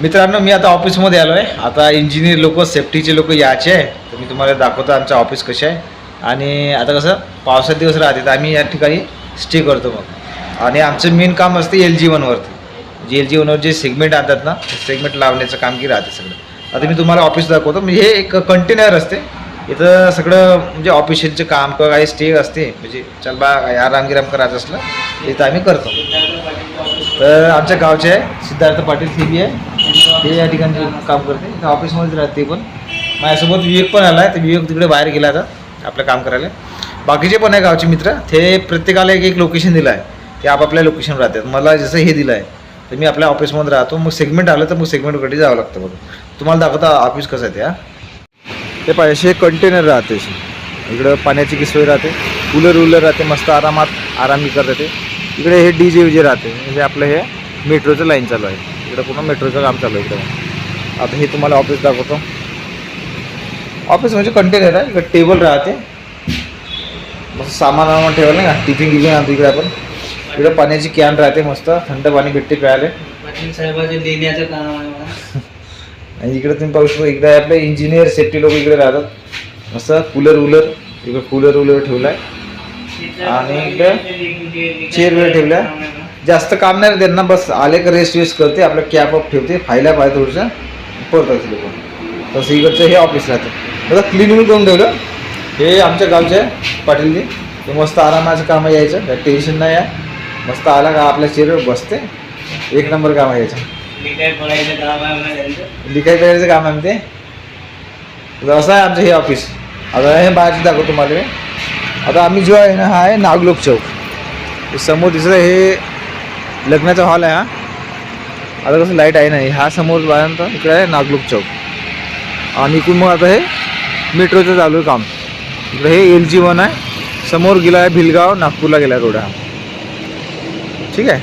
मित्रांनो मी आता ऑफिसमध्ये आलो आहे आता इंजिनियर लोक सेफ्टीचे लोक यायचे आहे. तर मी तुम्हाला दाखवतो आमचं ऑफिस कसं आहे. आणि आता कसं पावसात दिवस राहते तर आम्ही या ठिकाणी स्टे करतो मग. आणि आमचं मेन काम असते L G वनवरती J L G वनवर जे सेगमेंट आणतात ना सेगमेंट लावण्याचं काम की राहते सगळं. आता मी तुम्हाला ऑफिस दाखवतो. म्हणजे हे एक कंटेनर असते. इथं सगळं म्हणजे ऑफिशियलचं काम किंवा काही स्टे असते. म्हणजे चल बा आरामगिराम करायचं असलं इथं आम्ही करतो. तर आमच्या गावचे आहे सिद्धार्थ पाटील सी बी आहे ते या ठिकाणी काम करते. ऑफिसमध्येच राहते पण. माझ्यासोबत विवेक पण आला आहे तर विवेक तिकडे बाहेर गेला आता आपलं काम करायला. बाकीचे पण आहे गावचे मित्र. ते प्रत्येकाला एक एक लोकेशन दिलं आहे ते आपापल्या लोकेशन राहतात. मला जसं हे दिलं आहे तर मी आपल्या ऑफिसमध्ये राहतो. मग सेगमेंट आलं तर मग सेगमेंटकडे जावं लागतं बघ. तुम्हाला दाखवता ऑफिस कसं आहे ते हा. ते पाहिजे असे कंटेनर राहते असे इकडं पाण्याची की सोय राहते. कूलर उलर राहते. मस्त आरामात आरामी करते इकडे हे डी जे विजे राहते. म्हणजे आपलं हे मेट्रोचं लाईन चालू आहे. इकडं पूर्ण मेट्रोचं काम चालू आहे इकडं. आता हे तुम्हाला ऑफिस दाखवतो. ऑफिस म्हणजे कंटेनर आहे इकडे टेबल राहते. मस्त सामान वामान ठेवायला नाही का? टिफिन गिफिन आणतो इकडे आपण. इकडे पाण्याची कॅन राहते मस्त. थंड पाणी भेटते प्यायला. आणि इकडे तुम्ही पाहू शकता इकडे आपले इंजिनियर सेफ्टी लोक इकडे राहतात. मस्त कूलर उलर. इकडे कूलर उलर ठेवला आहे आणि इकडे चेअर वेळ ठेवल्या. जास्त काम नाही त्यांना बस आले का रेस्ट वेस्ट करते आपलं कॅप अप ठेवते फायला पाहिजे थोडंसं पडतात लोक. तसं इकडचं हे ऑफिस राहतं. आता क्लिनिंग करून ठेवलं. हे आमच्या गावचे आहे पाटीलजी. ते मस्त आरामाचं काम यायचं. काही टेन्शन नाही आहे. मस्त आला का आपल्या चेअरवर बसते. एक नंबर काम आहे यायचं लिखाई करायचं काम आहे ते? तर असं आहे आमचं हे ऑफिस आता हे बाहेरचं दाखवतो तुम्हाला आता आम्ही जो आहे ना हा आहे नागलोक चौक. समोर दिसतं हे लग्नाचा हॉल आहे हा. आता कसं लाइट आहे नाही. हा समोर बाहेर इकडे आहे नागलोक चौक. आणि इकडून मग आता हे मेट्रोचं चालू आहे काम. इकडे हे एल जी वन आहे. समोर गेला आहे भिलगाव नागपूरला गेला रोड. हा ठीक आहे?